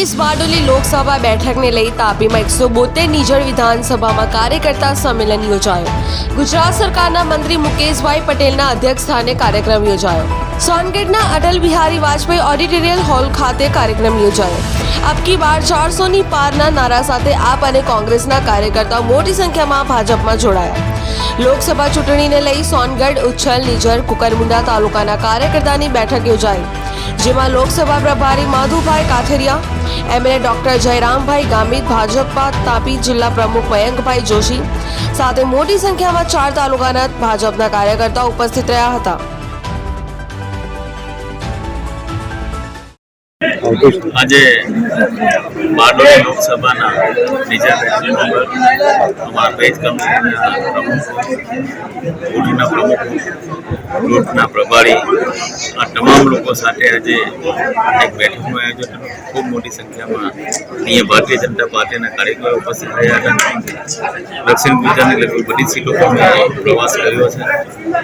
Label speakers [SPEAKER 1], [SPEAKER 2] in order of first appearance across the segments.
[SPEAKER 1] ત્રેવીસ બારડોલી લોકસભા બેઠકને લઈ તાપીમાં એકસો બોતેર જળ વિધાનસભામાં કાર્યકર્તા સંમેલન યોજાયું. ગુજરાત સરકારના મંત્રી મુકેશભાઈ પટેલના અધ્યક્ષ સ્થાને કાર્યક્રમ યોજાયો. સોનગઢના અટલ બિહારી વાજપેયી ઓડિટોરિયલ હોલ ખાતે કાર્યક્રમ યોજાયો. અબકી બાર ચારસોની પારના નારા સાથે આપ અને કોંગ્રેસના કાર્યકર્તાઓ મોટી સંખ્યામાં ભાજપમાં જોડાયા. લોકસભા ચૂંટણીને લઈ સોનગઢ, ઉચ્છલ નિઝર કુકરમુંડા તાલુકાના કાર્યકર્તાની બેઠક યોજાઈ. જેમાં લોકસભા પ્રભારી માધુભાઈ કાથેરિયા એમએલએ ડોક્ટર જયરામભાઈ ગામિત, ભાજપા તાપી જિલ્લા પ્રમુખ મયંકભાઈ જોશી, સાથે મોટી સંખ્યામાં ચાર તાલુકાના ભાજપના કાર્યકર્તાઓ ઉપસ્થિત રહ્યા હતા.
[SPEAKER 2] આજે બારડોલી લોકસભાના બીજા બેઠક નંબર અમારા પેજ કમિટીના પ્રમુખ બુથના પ્રમુખ ગ્રુપના પ્રભારી, આ તમામ લોકો સાથે આજે એક બેઠકનું આયોજન ખૂબ મોટી સંખ્યામાં અહીંયા ભારતીય જનતા પાર્ટીના કાર્યકરો ઉપસ્થિત રહ્યા હતા. દક્ષિણ ગુજરાતની લગભગ બધી સીટો પર પ્રવાસ કર્યો છે.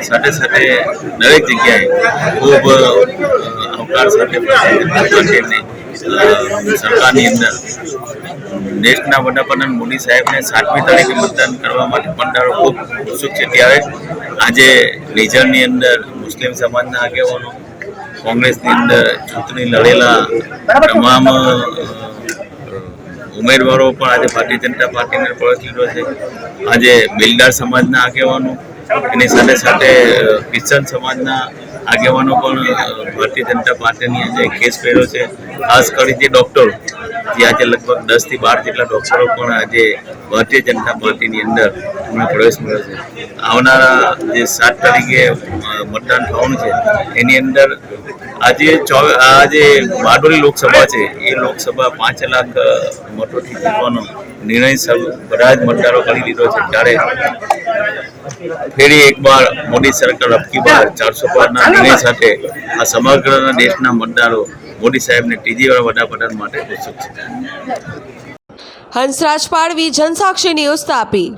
[SPEAKER 2] સાથે સાથે દરેક જગ્યાએ ખૂબ આવકાર સાથે ભારતીય સરકારની અંદર દેશના વડાપ્રધાન મોદી સાહેબને સાતમી તારીખે મતદાન કરવા માટે પંડારો ખૂબ ઉત્સુક છે. ત્યારે આજે નિઝરની અંદર મુસ્લિમ સમાજના આગેવાનો, કોંગ્રેસની અંદર ચૂંટણી લડેલા તમામ ઉમેદવારો પણ આજે ભારતીય જનતા પાર્ટીને પ્રવેશ લીધો છે. આજે બિલ્ડર સમાજના આગેવાનો, એની સાથે સાથે ક્રિશ્ચન સમાજના આગેવાનો પણ ભારતીય જનતા પાર્ટીની આજે કેસ કર્યો છે. ખાસ કરી જે ડૉક્ટરો જે આજે લગભગ દસથી બાર જેટલા ડૉક્ટરો પણ આજે ભારતીય જનતા પાર્ટીની અંદર એમને પ્રવેશ મળ્યો છે. આવનારા જે સાત તારીખે મતદાન થવાનું છે, એની અંદર આજે ચો આ જે બારડોલી લોકસભા છે, એ લોકસભા પાંચ લાખ મતોથી જીતવાનો નિર્ણય બધા જ મતદારો કરી લીધો છે. ત્યારે ફરી એકવાર મોદી સરકાર અબકી બાર ચારસો પારના નિર્ણય સાથે આ સમગ્ર દેશના મતદારો મોદી સાહેબને ત્રીજી વાર વડાપ્રધાન માટે ઉત્સુક છે.
[SPEAKER 1] હંસરાજ પાડવી જનસાક્ષી ન્યૂઝ તાપી.